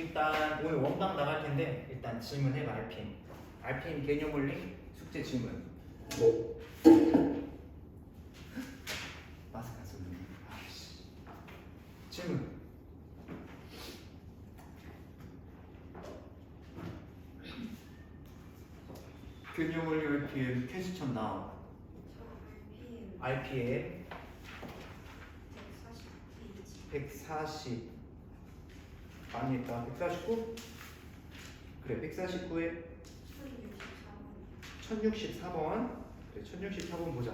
일단 오늘 원방 나갈 텐데 일단 질문해봐 RPM. RPM 개념 원리 숙제 질문. 마스크 안 쓰는 아씨. 질문. 개념 원리 RPM 퀘스천 다운. 저 RPM RPM 140페이지 140 많이 했다 149? 그래 149에 1064번 1064번 그래 1064번 보자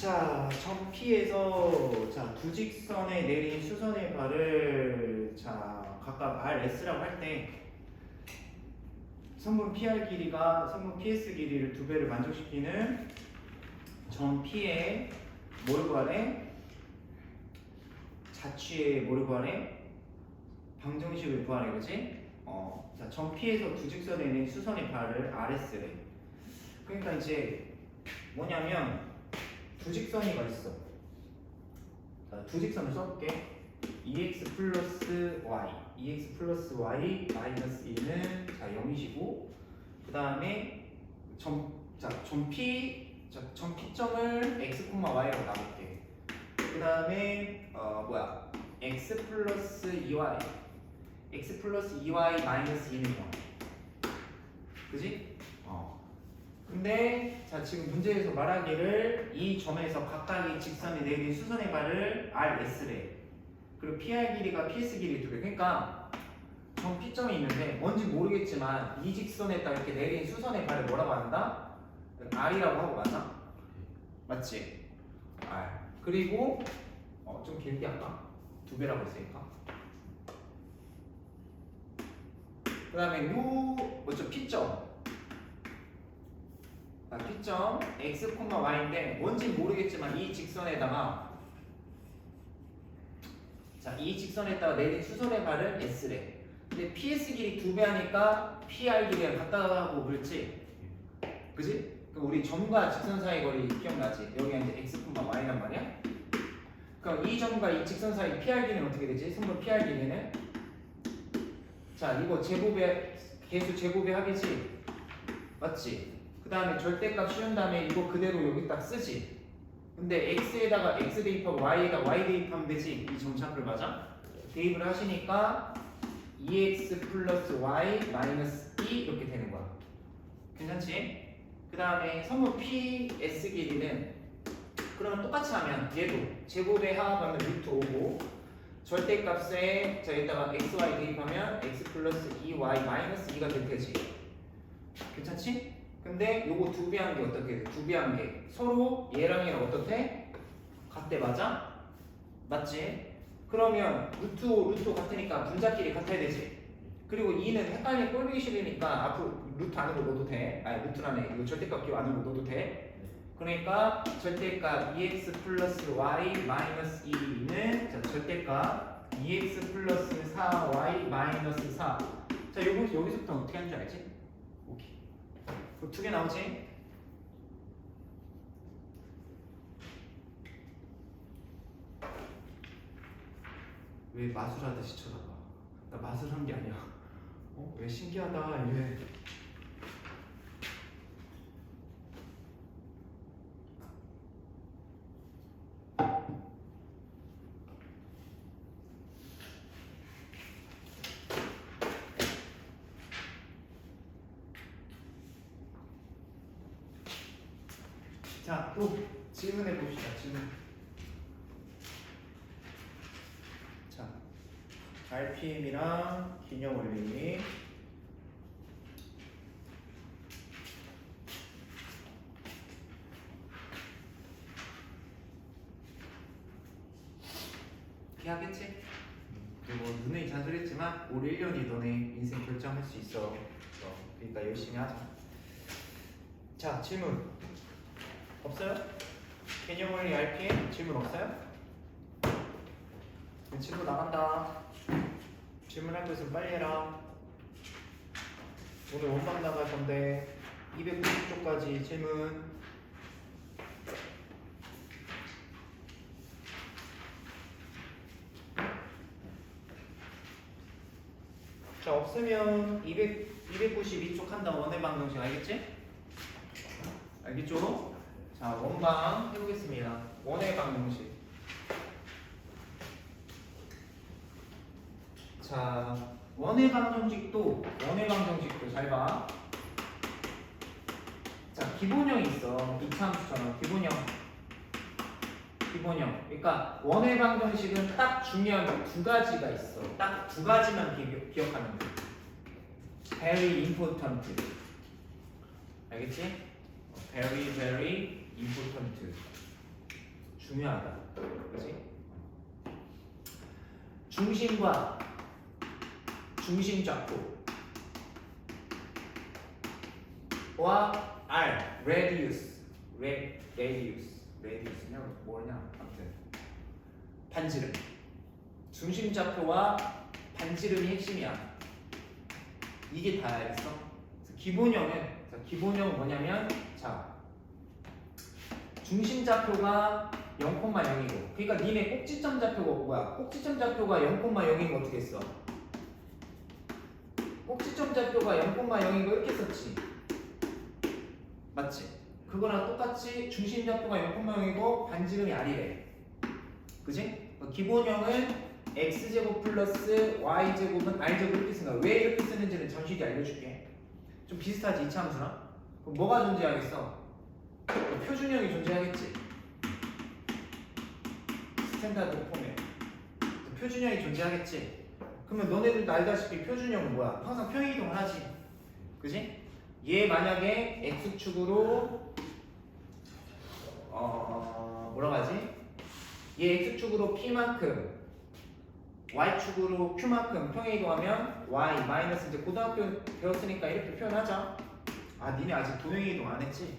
자 정피에서 자 두 직선에 내린 수선의 발을 자 각각 RS라고 할 때 성분 PR 길이가 성분 PS 길이를 두 배를 만족시키는 점 P의 구하래? 자취의 구하래? 방정식을 구하래 그지? 어, 자, 점 P에서 두 직선에 있는 수선의 발을 RS래. 그러니까 이제 뭐냐면 두 직선이가 있어. 자, 두 직선을 써볼게. EX 플러스 Y, EX 플러스 Y 마이너스 1은 자 0이시고 그 다음에 점, 자, 점 P, 자, 점 P점을 X, Y라고 나볼게. 그 다음에 어 뭐야 X 플러스 2Y x 플러스 2y 마이너스 2는 0 그지? 어 근데 자 지금 문제에서 말하기를 이 점에서 각각의 직선에 내린 수선의 발을 RS래 그리고 PR 길이가 PS 길이 두배 그러니까 점 P점이 있는데 뭔지 모르겠지만 이 직선에다 이렇게 내린 수선의 발을 뭐라고 한다? R이라고 하고 맞나? 맞지? R 그리고 어, 좀 길게 할까? 두 배라고 했으니까 그 다음에 요 뭐죠 P점 자, P점 X, Y인데 뭔지 모르겠지만 이 직선에다가 자, 이 직선에다가 내린 수선의 발을 S래 근데 PS 길이 두 배 하니까 PR 길이가 같다고 그랬지 그지? 그럼 우리 점과 직선 사이 거리 기억나지? 여기가 이제 X, Y란 말이야 그럼 이 점과 이 직선 사이 PR 길이는 어떻게 되지? 선분 PR 길이는 자 이거 제곱의 개수 제곱의 합이지 맞지? 그 다음에 절대값 씌운 다음에 이거 그대로 여기 딱 쓰지 근데 x에다가 x 대입하고 y에다 y 대입하면 되지 이 점차를 맞아? 대입을 하시니까 2x 플러스 y 마이너스 2 이렇게 되는 거야 괜찮지? 그 다음에 선분 ps 길이는 그러면 똑같이 하면 얘도 제곱의 합하면 루트 5고 절대값에 저기다가 xy 대입하면 x 플러스 2y 마이너스 2가 될 테지 괜찮지? 근데 요거 두 배 한 게 어떻게 돼? 두 배 한 게 서로 얘랑 얘랑 어떻대? 같대 맞아? 맞지? 그러면 루트 5, 루트 5 같으니까 분자끼리 같아야 되지 그리고 2는 헷갈리 꼴보기 싫으니까 앞으로 루트 안으로 넣어도 돼 아니 루트 안에 이거 절대값 기호 안으로 넣어도 돼 그러니까 절대값 2x 플러스 y 마이너스 2는 자, 절대값 2x 플러스 4y 마이너스 4. 자, 여기, 여기서부터 어떻게 하는 줄 알지? 오케이. 그두개 나오지? 왜 마술하듯이 쳐다봐? 나 마술한 게 아니야. 어? 왜 신기하다, 얘. 자, 또 질문해 봅시다. 질문. 자, RPM이랑 기념 원리. 기하겠지? 그리고 눈에 잔소리 했지만 올 1년이 너네 인생 결정할 수 있어. 어, 그러니까 열심히 하자. 자, 질문. 없어요? 개념 원리 RPM 질문 없어요? 친구 나간다. 거 있으면 빨리 해라. 오늘 원방 나갈 건데 290쪽까지 질문. 자 없으면 200, 292쪽 한다 원의 방정식 알겠지? 알겠죠? 자 원방 해보겠습니다 원의 방정식 자 원의 방정식도 원의 방정식도 잘 봐. 자 기본형이 있어. 이차함수처럼 기본형. 기본형. 그러니까 원의 방정식은 딱 중요한 게 두 가지가 있어. 딱 두 가지만 기, 기억하면 돼. Very important. 알겠지? very very important. 중요하다. 그지? 중심과 중심 좌표 와 R radius Ra- radius radius냐 뭐냐 아무튼. 반지름. 중심 좌표와 반지름이 핵심이야. 이게 다 알겠어? 기본형은 자, 기본형은 뭐냐면 자 중심 좌표가 0,0이고. 그러니까 니네 꼭지점 좌표가 뭐야? 꼭지점 좌표가 0,0인 거 어떻게 했어? 꼭지점 좌표가 0,0이고 이렇게 썼지 맞지? 그거랑 똑같이 중심 좌표가 0,0이고 반지름이 R이래 그지? 어, 기본형은 x제곱 플러스 y제곱은 r제곱 이렇게 쓰는 거야 왜 이렇게 쓰는지는 잠시 뒤에 알려줄게 좀 비슷하지 이차 함수랑? 그럼 뭐가 존재하겠어? 표준형이 존재하겠지 스탠다드 폼에 표준형이 존재하겠지 그러면 너네들도 알다시피 표준형은 뭐야? 항상 평행이동을 하지 그지? 얘 만약에 x축으로 어 뭐라고 하지? 얘 x축으로 p만큼 y축으로 q만큼 평행 이동하면 y 마이너스 이제 고등학교 배웠으니까 이렇게 표현하자 아 니네 아직 도형 이동 안 했지?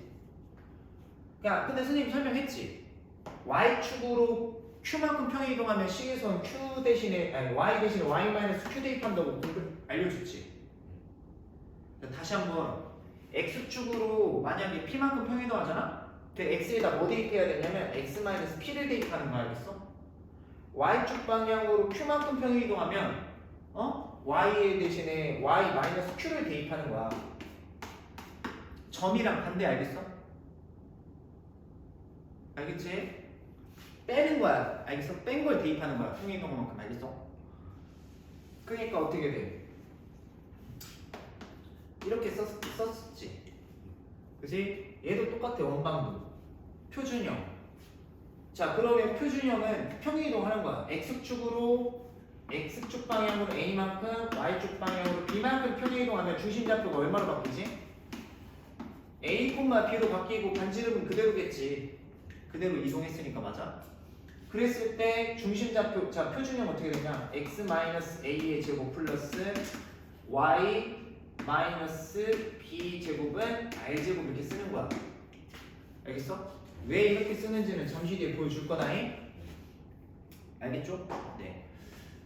야 근데 선생님 설명했지 y축으로 q만큼 평행 이동하면 식에선 q 대신에 아니 y 대신에 y 마이너스 q 대입한다고 알려줬지 자, 다시 한번 x축으로 만약에 p만큼 평행 이동하잖아 그 x에다 뭐 대입해야 되냐면 x 마이너스 p를 대입하는 거 알겠어? y축 방향으로 q만큼 평행 이동하면 어? y 대신에 y 마이너스 q를 대입하는 거야 점이랑 반대 알겠어? 알겠지? 빼는 거야 알겠어? 뺀 걸 대입하는 거야 평행이동만큼 알겠어? 그러니까 어떻게 돼? 이렇게 썼, 썼지 그지? 얘도 똑같아 원방도 표준형 자 그러면 표준형은 평행이동 하는 거야 x축으로 x축 방향으로 a만큼 y축 방향으로 b만큼 평행이동하면 중심 좌표가 얼마로 바뀌지? a, b로 바뀌고 반지름은 그대로겠지 그대로 이동했으니까 맞아 그랬을 때 중심 좌표 자 표준형 어떻게 되냐 x 마이너스 a의 제곱 플러스 y 마이너스 b 제곱은 r 제곱 이렇게 쓰는 거야 알겠어? 왜 이렇게 쓰는지는 잠시 뒤에 보여줄 거다잉 알겠죠? 네.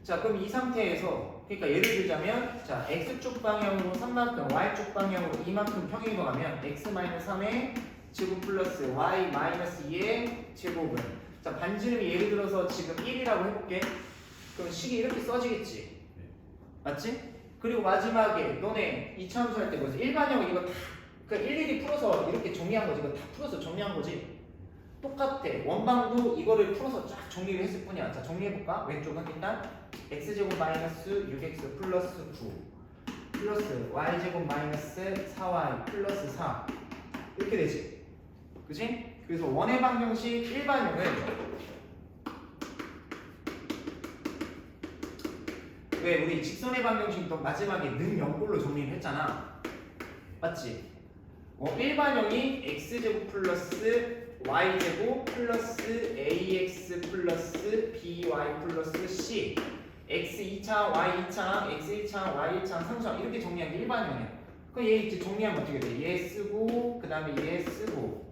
자 그럼 이 상태에서 그러니까 예를 들자면 자 x축 방향으로 3만큼 y축 방향으로 2만큼 평행이동하면 x 마이너스 3의 제곱 플러스 y 마이너스 2의 제곱은 자 반지름이 예를 들어서 지금 1이라고 해볼게. 그럼 식이 이렇게 써지겠지. 맞지? 그리고 마지막에 너네 이차 함수 할때 뭐지? 일반형 이거 다그 일일이 풀어서 이렇게 정리한 거지. 이거 다 풀어서 정리한 거지. 똑같아. 원방도 이거를 풀어서 쫙 정리를 했을 뿐이야. 자 정리해볼까? 왼쪽은 일단 x제곱 마이너스 6x 플러스 9 플러스 y제곱 마이너스 4y 플러스 4 이렇게 되지. 그지? 그래서 원의 방정식 일반형은 왜 우리 직선의 방정식도 마지막에 는 0꼴로 정리를 했잖아 맞지? 어, 일반형이 x제곱 플러스 y제곱 플러스 ax 플러스 by 플러스 c x 2차 y 2차 x 1차 y 1차 상수항 이렇게 정리한 게 일반형이야 그럼 얘 이제 정리하면 어떻게 돼? 얘 쓰고 그 다음에 얘 쓰고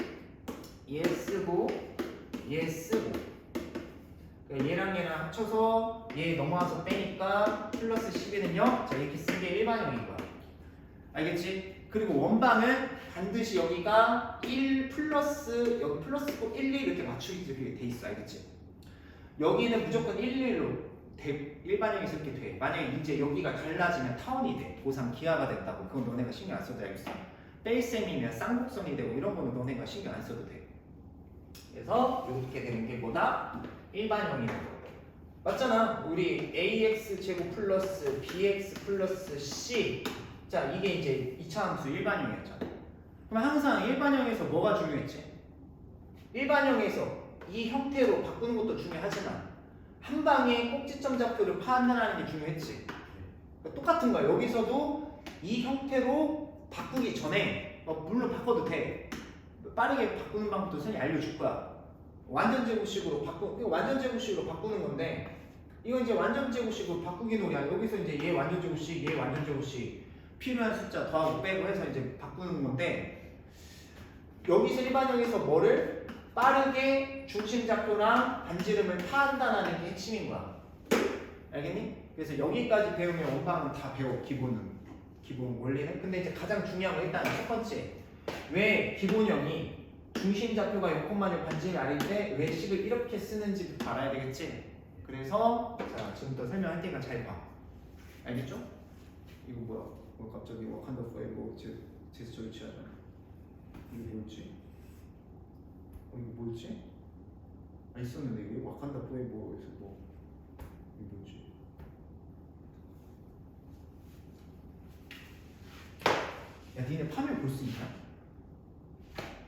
얘 쓰고 얘 쓰고 얘랑 얘랑 합쳐서 얘 넘어와서 빼니까 플러스 11은 0. 자 이렇게 쓴 게 일반형인 거야. 알겠지? 그리고 원방은 반드시 여기가 1 플러스 여기 플러스 꼭 1, 2 이렇게 맞추기 돼 있어. 알겠지? 여기는 무조건 1, 1로 대, 일반형에서 이렇게 돼. 만약에 이제 여기가 갈라지면 타원이 돼. 고상 기하가 된다고. 그건 너네가 신경 안 써도 알겠어. 뺄셈이면 쌍곡선이 되고 이런 거는 너네가 신경 안 써도 돼. 그래서 이렇게 되는 게 뭐다? 일반형이 되는 거. 맞잖아. 우리 ax 제곱 플러스 bx 플러스 c. 자 이게 이제 2차 함수 일반형이었잖아. 그럼 항상 일반형에서 뭐가 중요했지? 일반형에서 이 형태로 바꾸는 것도 중요하지만 한 방에 꼭지점 좌표를 판단하는 게 중요했지. 그러니까 똑같은 거야. 여기서도 이 형태로 바꾸기 전에 어, 물론 바꿔도 돼. 빠르게 바꾸는 방법도 선생님이 알려줄 거야. 완전 제곱식으로 바꾸 완전 제곱식으로 바꾸는 건데 이건 이제 완전 제곱식으로 바꾸기 놀이야. 여기서 이제 얘 완전 제곱식, 얘 완전 제곱식 필요한 숫자 더하고 빼고 해서 이제 바꾸는 건데 여기서 일반형에서 뭐를 빠르게 중심 좌표랑 반지름을 판단하는 게 핵심인 거야. 알겠니? 그래서 여기까지 배우면 원방은 다 배워 기본은 기본 원리는. 근데 이제 가장 중요한 건 일단 첫 번째 왜 기본형이 중심 좌표가 0,6 반지름 아닐 때왜 식을 이렇게 쓰는지부터 알아야 되겠지. 그래서 자 지금부터 설명할 테니까 잘 봐. 알겠죠? 이거 뭐야? 뭐 갑자기 와칸다 포에버 제 제스처 위치하잖아. 이거 뭐였지? 어 이거 뭐였지? 아 있었는데 이게 와칸다 포에버에서 뭐 이거 뭐였지? 야 니네 파면 볼수 있냐?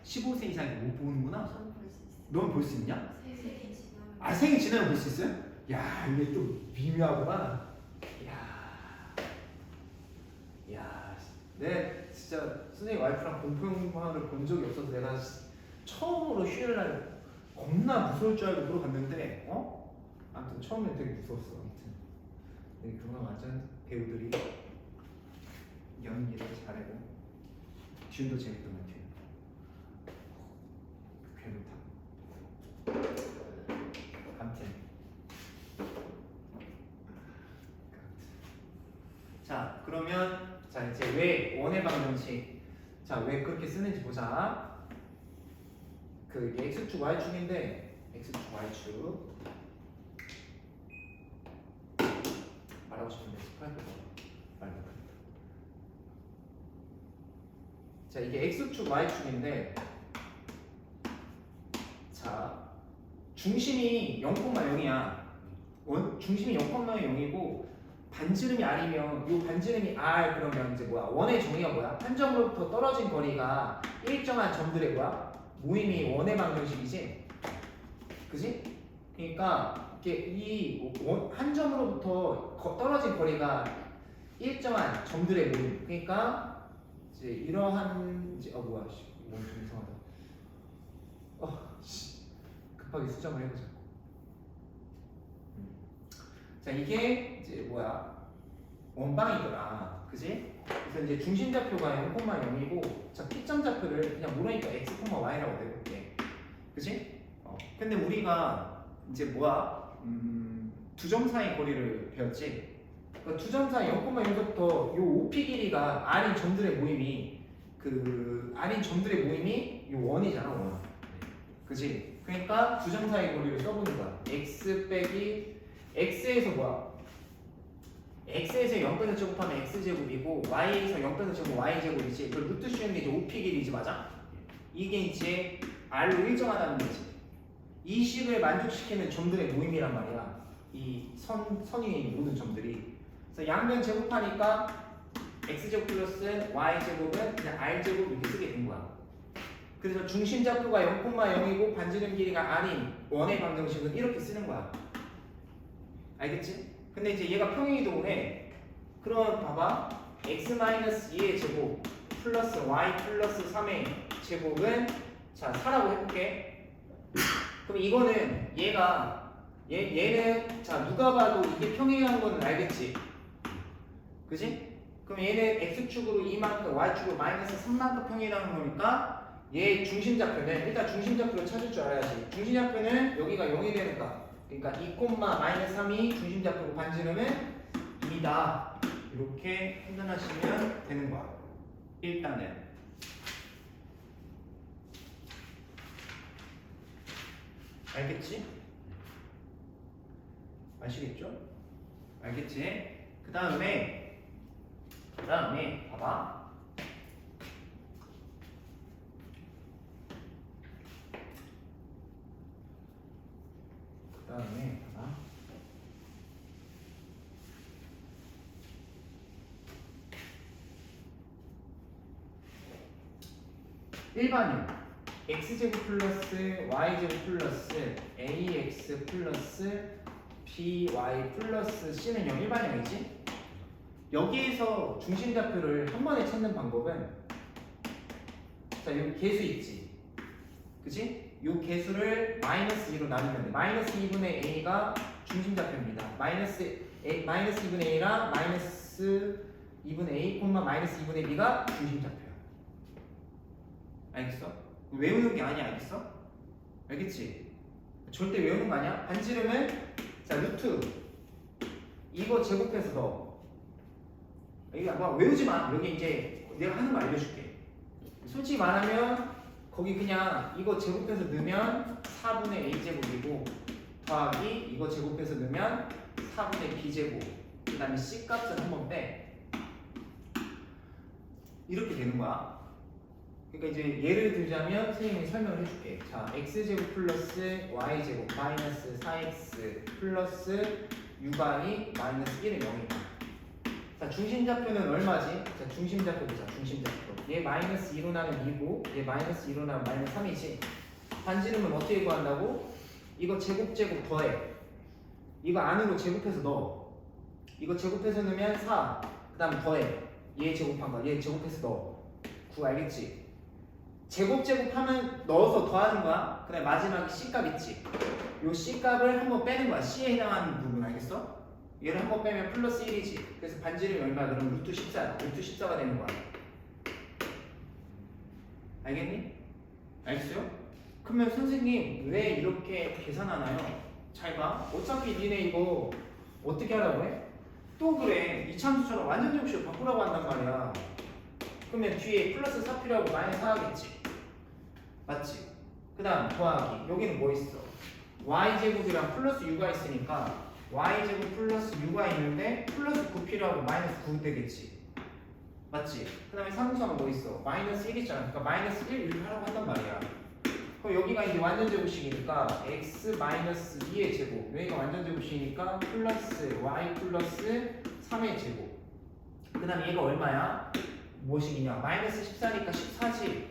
15세 이상이 못 보는구나. 저는 볼 수 있어요. 넌 볼 수 있냐? 지나면 아 생일 지나면 볼 수 있어요? 야 이게 좀 미묘하구나. 야, 야, 내 진짜 선생님 와이프랑 공포 영화를 본 적이 없어서 내가 처음으로 휴일 날 겁나 무서울 줄 알고 보러 갔는데 어? 아무튼 처음엔 되게 무서웠어. 아무튼 네, 그만 완전 배우들이 연기를 잘하고 듀도 재밌더만 듀. 괴롭 다. 아무튼. 자 그러면 자 이제 왜 원의 방정식 자 왜 그렇게 쓰는지 보자. 그 이게 x축 y축인데 x축 y축. 말하고 싶은데 스파이크 말 못하겠다 자 이게 x축 y축인데 자 중심이 0,0이야. 원 중심이 0,0이고 반지름이 R이면 이 반지름이 R 그러면 이제 뭐야? 원의 정의가 뭐야? 한 점으로부터 떨어진 거리가 일정한 점들의 뭐야? 모임이 원의 방정식이지. 그지? 그러니까 이게 이 한 점으로부터 거- 떨어진 거리가 일정한 점들의 모임. 그러니까 이제 이러한 이제 어 뭐야? 씨, 이건 좀 이상하다. 어, 씨. 급하게 수정을 해보자. 음. 자 이게 이제 뭐야 원방이더라, 그지? 그래서 이제 중심 좌표가 0,0이고 자 P점 좌표를 그냥 모르니까 x, y라고 내볼게, 그지? 어. 근데 우리가 이제 뭐야 음, 두점 사이 거리를 배웠지. 그러니까 두점 사이 0,0부터 요 OP 길이가 R인 점들의 모임이 그 R인 점들의 모임이 요 원이잖아 원. 그지? 그러니까 사이 거리를 써보는 거야. x 빼기 x에서 뭐야? x에서 0 빼서 제곱하면 x 제곱이고 y에서 0 빼서 제곱 y 제곱이지. 그걸 루트 씌우는 게 이제 5p 길이지 맞아? 이게 이제 r로 일정하다는 거지. 이 식을 만족시키는 점들의 모임이란 말이야. 이 선, 선 위에 있는 모든 점들이. 그래서 양면 제곱하니까 x 제곱 플러스 y 제곱은 그냥 r 제곱 이렇게 쓰게 된 거야. 그래서 중심 좌표가 0,0이고 반지름 길이가 r인 원의 방정식은 이렇게 쓰는 거야. 알겠지? 근데 이제 얘가 평행이동을 해. 그럼 봐봐. x-2의 제곱 플러스 y 플러스 3의 제곱은 자 4라고 해볼게. 그럼 이거는 얘가 얘, 얘는 자 누가 봐도 이게 평행한 거는 알겠지? 그지? 그럼 얘는 x축으로 2만큼 y축으로 마이너스 3만큼 평행이라는 거니까 얘 중심 좌표는 일단 중심 좌표를 찾을 줄 알아야지. 중심 좌표는 여기가 0이 되니까 그러니까 2 마이너스 3이 중심 좌표고 반지름은 2다. 이렇게 판단하시면 되는 거야. 일단은 알겠지? 아시겠죠? 알겠지? 그 다음에 그 다음에 봐봐. 그 다음에 봐봐. 일반인 x제곱 플러스 y제곱 플러스 ax 플러스 by 플러스 c는 0 일반형이지? 여기에서 중심좌표를 한 번에 찾는 방법은 자 여기 개수 있지 그지? 요 개수를 마이너스 2로 나누면 돼 마이너스 2분의 a가 중심좌표입니다 마이너스 a, 마이너스 2분의 a랑 마이너스 2분의 a 콤마 마이너스 2분의 b가 중심좌표야 알겠어? 외우는 게 아니야 알겠어? 알겠지? 절대 외우는 거 아니야? 반지름은 자 루트 이거 제곱해서 넣어 이거 막 외우지 마 여기 이제 내가 하는 거 알려줄게 솔직히 말하면 거기 그냥 이거 제곱해서 넣으면 4분의 a 제곱이고 더하기 이거 제곱해서 넣으면 4분의 b 제곱 그 다음에 c 값을 한 번 빼 이렇게 되는 거야 그러니까 이제 예를 들자면 선생님이 설명을 해줄게. 자, x 제곱 플러스 y 제곱 마이너스 4x 플러스 6y 마이너스 1은 0이다. 자, 중심좌표는 얼마지? 자, 중심좌표 보자. 중심좌표. 얘 마이너스 2로 나는 2고 얘 마이너스 2로 나는 마이너스 3이지. 반지름은 어떻게 구한다고? 이거 제곱 제곱 더해. 이거 안으로 제곱해서 넣어. 이거 제곱해서 넣으면 4. 그 다음 더해. 얘 제곱한 거. 얘 제곱해서 넣어. 9 알겠지? 제곱 제곱하면 넣어서 더하는 거야. 그다음에 마지막에 c 값 있지. 요 c 값을 한번 빼는 거야. c에 해당하는 부분 알겠어? 얘를 한 번 빼면 플러스 1이지. 그래서 반지름이 얼마? 그럼 루트 14야. 루트 14가 되는 거야. 알겠니? 알겠어요? 그러면 선생님 왜 이렇게 계산하나요? 잘 봐. 어차피 니네 이거 어떻게 하라고 해? 또 그래. 이참수처럼 완전 정식으로 바꾸라고 한단 말이야. 그러면 뒤에 플러스 4 필요하고 마이너스 4 하겠지. 맞지? 그 다음 더하기. 여기는 뭐 있어? y제곱이랑 플러스 6가 있으니까 y제곱 플러스 6가 있는데 플러스 9 필요하고 마이너스 9 되겠지. 맞지? 그 다음에 상수항은 뭐 있어? 마이너스 1 있잖아. 그러니까 마이너스 1 이렇게 하라고 한단 말이야. 그럼 여기가 이제 완전 제곱식이니까 x 마이너스 2의 제곱. 여기가 완전 제곱식이니까 플러스 y 플러스 3의 제곱. 그 다음에 얘가 얼마야? 무엇이냐? 마이너스 14니까 14지.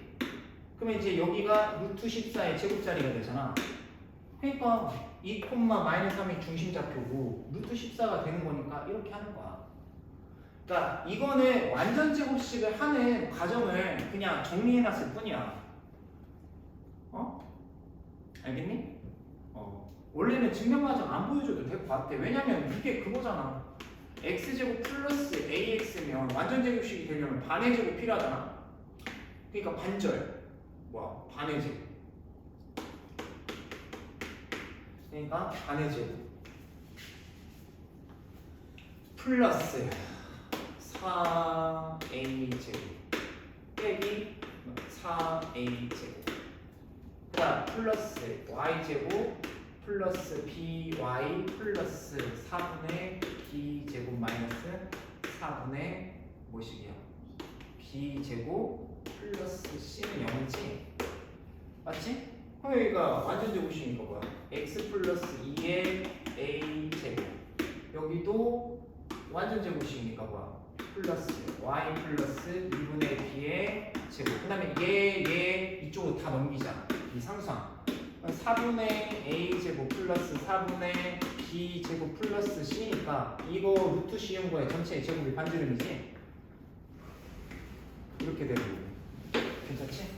그러면 이제 여기가 루트 14의 제곱자리가 되잖아. 그러니까 2 콤마 마이너스 3이 중심 좌표고 루트 14가 되는 거니까 이렇게 하는 거야. 그러니까 이거는 완전 제곱식을 하는 과정을 그냥 정리해놨을 뿐이야. 어? 알겠니? 어. 원래는 증명 과정 안 보여줘도 될 것 같아. 왜냐면 이게 그거잖아. x제곱 플러스 ax면 완전 제곱식이 되려면 반의 제곱 필요하잖아. 그러니까 반절. 뭐야? 반의 제곱. 그러니까 반의 제곱. 플러스 4a 제곱 빼기 4a 제곱. 그다음 플러스 y 제곱 플러스 by 플러스 4분의 b 제곱 마이너스 4분의 뭐식이야? b 제곱 플러스 c는 0이지? 맞지? 그럼 여기가 완전 제곱식이니까 뭐야? X 플러스 2의 a 제곱 여기도 완전 제곱식이니까 뭐야? 플러스 y 플러스 2분의 b의 제곱 그 다음에 얘, 얘 이쪽으로 다 넘기자 이 상수항 4분의 a 제곱 플러스 4분의 b 제곱 플러스 c니까 이거 루트 씌운 거에 전체 제곱이 반지름이지? 이렇게 되고 괜찮지?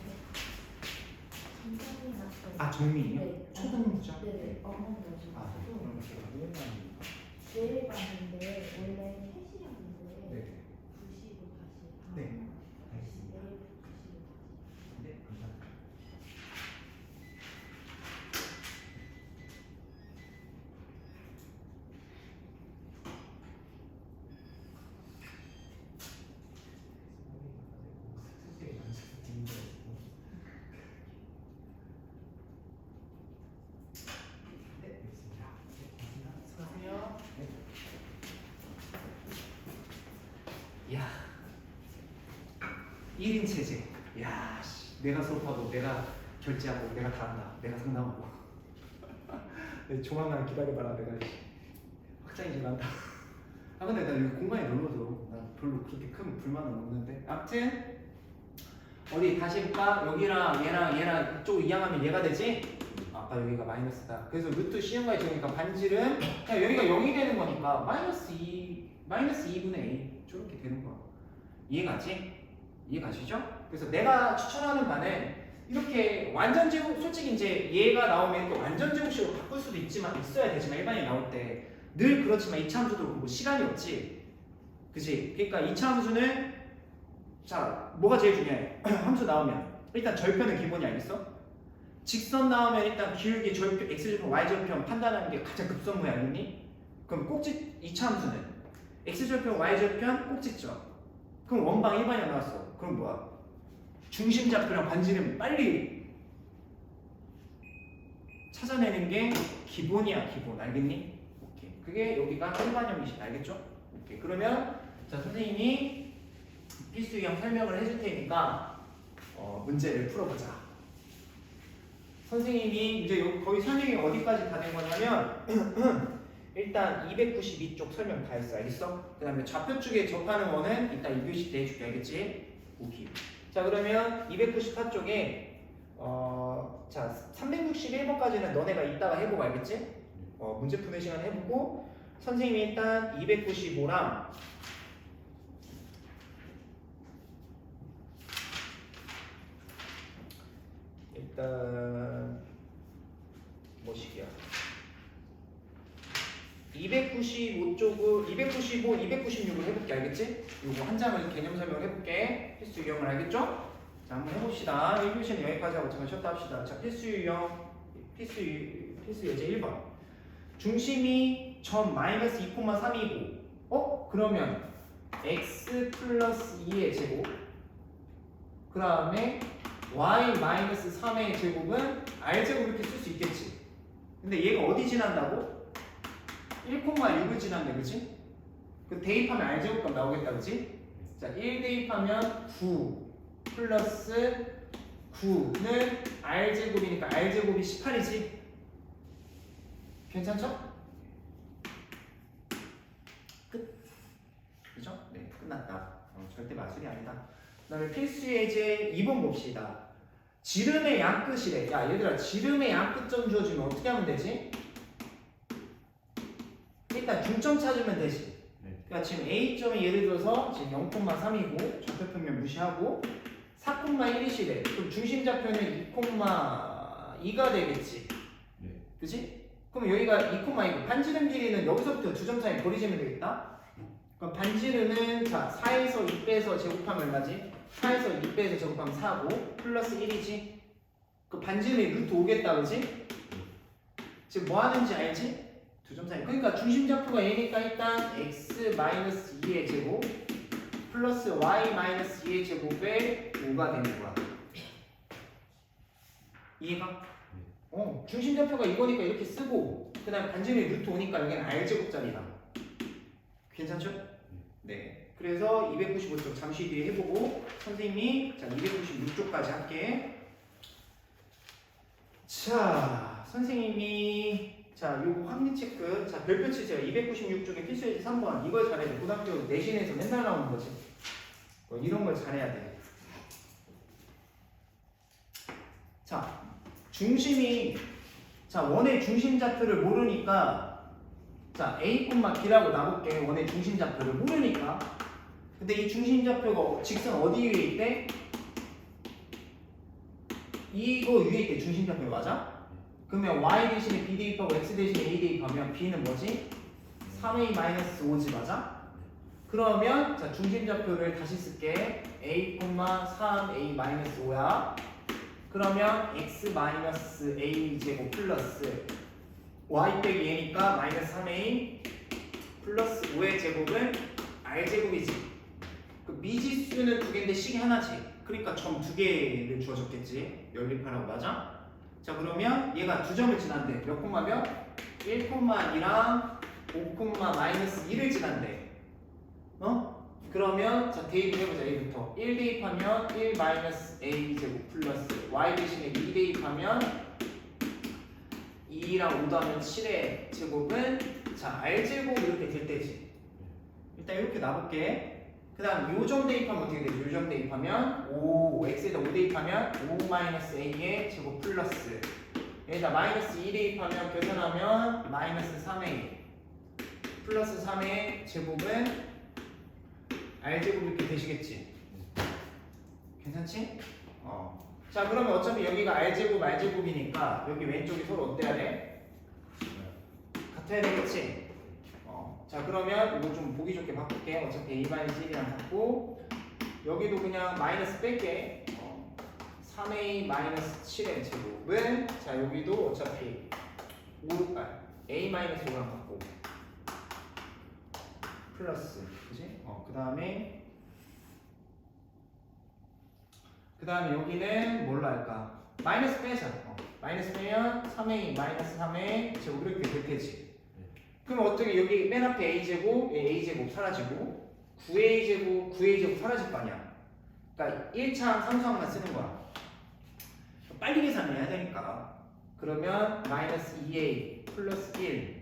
선생님 났어요. 아 정민이요? 네. 초등부죠? 네, 어머니 아 그럼 제가 오랜만이니까 내일 봤는데 원래 3시였는데 네 2시로 다시 네. 내일 알겠습니다 2시로 다시 네 감사합니다 네, 알겠습니다. 네, 고맙습니다. 수고하세요. 네. 야 1인 체제 야 씨, 내가 수업하고 내가 결제하고 내가 다 한다 내가 상담하고 네, 조만간 기다려봐라 내가 씨, 확장이 좀 난다 아 근데 나 여기 공간이 넓어서 나 별로 그렇게 큰 불만은 없는데 아무튼 어디 다시 해볼까? 여기랑 얘랑 얘랑 이쪽 이항하면 얘가 되지? 아까 여기가 마이너스다 그래서 루트 시험과에 적으니까 반지름 그냥 여기가 0이 되는 거니까 마이너스 2 마이너스 2분의 a 저렇게 되는 거야 이해 가지? 이해 가시죠? 그래서 내가 추천하는 바는 이렇게 완전 제곱 솔직히 이제 얘가 나오면 또 완전 제곱식으로 바꿀 수도 있지만 있어야 되지만 일반인 나올 때 늘 그렇지만 이차 함수도 그렇고 시간이 없지 그지? 그러니까 이차 함수는 자 뭐가 제일 중요해? 함수 나오면 일단 절편은 기본이 알겠어? 직선 나오면 일단 기울기 절편 x절편 y절편 판단하는 게 가장 급선무야 알겠니? 그럼 꼭지 이차 함수는 x절편 y절편 꼭지점 그럼 원방 일반이 나왔어 그럼 뭐야? 중심 좌표랑 반지름 빨리 찾아내는 게 기본이야 기본 알겠니? 오케이 그게 여기가 일반형이시 알겠죠? 오케이 그러면 자 선생님이 필수 유형 설명을 해줄 테니까 어, 문제를 풀어보자 선생님이 이제 요- 거의 설명이 어디까지 다 된 거냐면 일단 292쪽 설명 다 했어 알겠어? 그 다음에 좌표 쪽에 접하는 원은 이따 2교시 때 해줄게 알겠지? 오케이 자 그러면 294쪽에 어, 자 361번까지는 너네가 이따가 해보고 알겠지? 어, 문제 푸는 시간 해보고 선생님이 일단 295랑 일단 뭐시기야 295쪽을 295, 296을 해볼게 알겠지? 요거 한 장을 개념 설명을 해볼게 필수 유형을 알겠죠? 자 한번 해봅시다 1교시는 여기까지 하고 잠깐 쉬었다 합시다 자 필수 유형 필수 유, 필수 예제 1번 중심이 점 마이너스 2,3이고 어? 그러면 x 플러스 2의 제곱 그 다음에 y 마이너스 3의 제곱은 r 제곱 이렇게 쓸 수 있겠지 근데 얘가 어디 지난다고? 1,6을 지난대 그치? 그 대입하면 r 제곱값 나오겠다 그치? 자 1 대입하면 9 플러스 9는 r 제곱이니까 r 제곱이 18이지 괜찮죠? 끝. 그죠? 네, 끝났다. 어, 절대 마술이 아니다. 그 다음에 필수 예제 2번 봅시다. 지름의 양끝이래. 야, 얘들아, 지름의 양끝점 주어주면 어떻게 하면 되지? 일단 중점 찾으면 되지. 네. 그러니까 지금 A점이 예를 들어서 지금 0,3이고 좌표평면 무시하고 4,1이시래. 그럼 중심 좌표는 2,2가 되겠지. 네. 그지? 그럼 여기가 2,2고 반지름 길이는 여기서부터 두점 사이 거리 재면 되겠다? 그럼 반지름은 자 4에서 2 빼서 제곱하면 얼마지? 4에서 2 빼서 제곱하면 4고 플러스 1이지? 그 반지름이 루트 5겠다 그지? 지금 뭐 하는지 알지? 두점 사이 그러니까 중심 좌표가 얘니까 일단 x 마이너스 2의 제곱 플러스 y 마이너스 2의 제곱에 5가 되는 거야 이해가? 어, 중심 좌표가 이거니까 이렇게 쓰고 그 다음 반지름이 루트 오니까 여기는 r 제곱짜리다. 괜찮죠? 네. 그래서 295쪽 잠시 뒤에 해보고 선생님이 자 296쪽까지 할게. 자, 선생님이 자 요거 확률 체크 자 별표 치세요. 296쪽에 필수 예제 3번 이걸 잘해야 돼. 고등학교 내신에서 맨날 나오는 거지. 어, 이런 걸 잘해야 돼. 자, 중심이 자 원의 중심 좌표를 모르니까 자 a b라고 나볼게 원의 중심 좌표를 모르니까 근데 이 중심 좌표가 직선 어디 위에 있대? 이거 위에 있대 중심 좌표 맞아? 그러면 y 대신에 b 대입하고 x 대신에 a 대입하면 b는 뭐지? 3a 5지 맞아? 그러면 자 중심 좌표를 다시 쓸게 a, 3a 5야 그러면 x 마이너스 a 제곱 플러스 y 빼기 a니까 마이너스 3a 플러스 5의 제곱은 r 제곱이지. 그 미지수는 두 개인데 식이 하나지. 그러니까 점 두 개를 주어졌겠지. 연립하라고 맞아? 자 그러면 얘가 두 점을 지난대. 몇 콤마 몇? 1 콤마 2랑 5 콤마 마이너스 1을 지난대. 어? 그러면 자 대입 해보자 A부터 1 대입하면 1 마이너스 A 제곱 플러스 Y 대신에 2 대입하면 2랑 5 더하면 7의 제곱은 자 R 제곱 이렇게 될 때지 일단 이렇게 놔볼게 그 다음 요점 대입하면 어떻게 되지? 요점 대입하면 5 X에다 5 대입하면 5 마이너스 A의 제곱 플러스 여기다 마이너스 2 대입하면 계산하면 마이너스 3A 플러스 3의 제곱은 R제곱 이렇게 되시겠지? 괜찮지? 어. 자 그러면 어차피 여기가 R제곱 R제곱이니까 여기 왼쪽이 서로 어때야 돼? 같아야 되겠지? 어. 자 그러면 이거 좀 보기 좋게 바꿀게 어차피 A-1이랑 같고 여기도 그냥 마이너스 뺄게 어. 3A 마이너스 7의 제곱은 자 여기도 어차피 5, 아, A-5랑 같고 플러스 그지? 어, 그 다음에 그 다음에 여기는 뭘로 할까? 마이너스 빼자 어, 마이너스 빼면 3a 마이너스 3의 제곱 이렇게 될 테지 그럼 어떻게 여기 맨 앞에 a제곱 a제곱 사라지고 9a제곱 9a제곱 사라질 거 아니야. 그러니까 1차항 상수항만 쓰는 거야. 빨리 계산해야 되니까. 그러면 마이너스 2a 플러스 1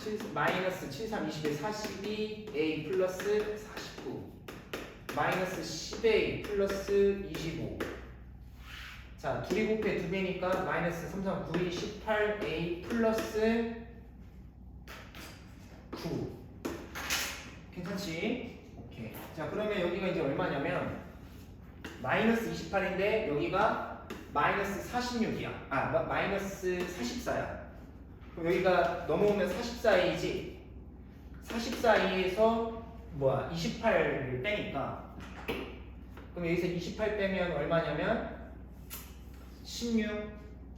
7, 마이너스 7, 3, 20에 42 a 플러스 49 마이너스 10a 플러스 25 자, 둘이 곱해 두 배니까 마이너스 3, 3, 9, 2, 18a 플러스 9 괜찮지? 오케이 자 그러면 여기가 이제 얼마냐면 마이너스 28인데 여기가 마이너스 46이야. 아 마, 마이너스 44야. 그럼 여기가 넘어오면 44A지. 44A에서 뭐야? 28을 빼니까. 그럼 여기서 28 빼면 얼마냐면 16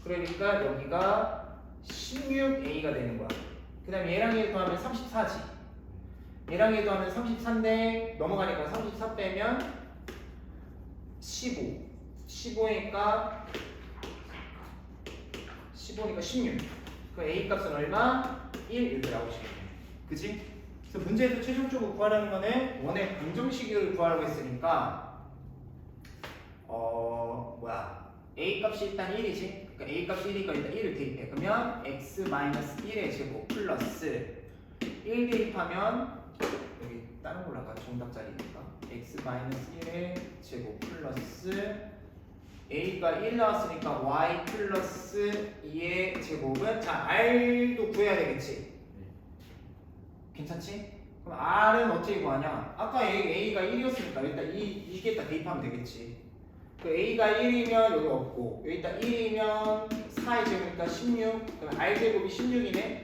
그러니까 여기가 16A가 되는 거야. 그 다음에 얘랑 얘 더하면 34지 얘랑 얘 더하면 34인데 넘어가니까 34 빼면 15 15니까 15니까 16 그럼 A 값은 얼마? 1 이렇게 나오시겠네 그지? 그래서 문제에서 최종적으로 구하라는 거는 원의 방정식을 구하라고 했으니까 어 뭐야? A 값이 일단 1이지. 그러니까 A 값이 1이니까 일단 1을 대입해. 그러면 x-1의 제곱 플러스 1 대입하면 여기 다른 걸로 할까 정답 자리니까. x-1의 제곱 플러스 a가 1 나왔으니까 y 플러스 2의 제곱은 자 r도 구해야 되겠지? 괜찮지? 그럼 r은 어떻게 구하냐? 아까 A, a가 1이었으니까 일단 이, 이게 다 대입하면 되겠지. 그 a가 1이면 여기 없고 여기다 1이면 4의 제곱이니까 16 그럼 r 제곱이 16이네?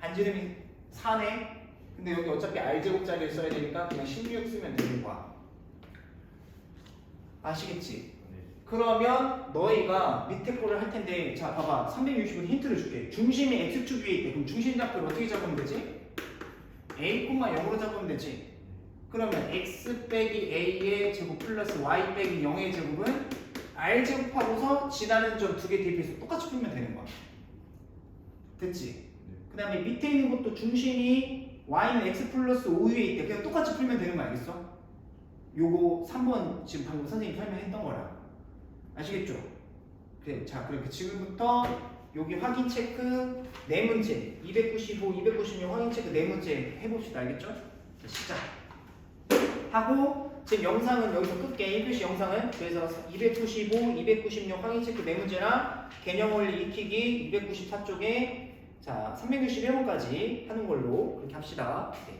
반지름이 4네 근데 여기 어차피 r 제곱자리를 써야 되니까 그냥 16 쓰면 되는 거야. 아시겠지? 그러면 너희가 밑에 거를 할 텐데 자 봐봐. 360은 힌트를 줄게. 중심이 x축 위에 있대. 그럼 중심 좌표를 어떻게 잡으면 되지? a, 0으로 잡으면 되지. 그러면 x 빼기 a의 제곱 플러스 y 빼기 0의 제곱은 r 제곱하고서 지나는 점 두 개 대입해서 똑같이 풀면 되는 거야. 됐지? 그 다음에 밑에 있는 것도 중심이 y는 x 플러스 5 위에 있대 그냥 똑같이 풀면 되는 거 알겠어? 요거 3번 지금 방금 선생님 설명했던 거라 아시겠죠? 그래, 자, 그럼 지금부터 여기 확인 체크 네 문제, 295, 296 확인 체크 네 문제 해봅시다. 알겠죠? 자, 시작. 하고 지금 영상은 여기서 끌게 1교시 영상은 그래서 295, 296 확인 체크 네 문제랑 개념 원리 익히기 294쪽에 자 361번까지 하는 걸로 그렇게 합시다. 네.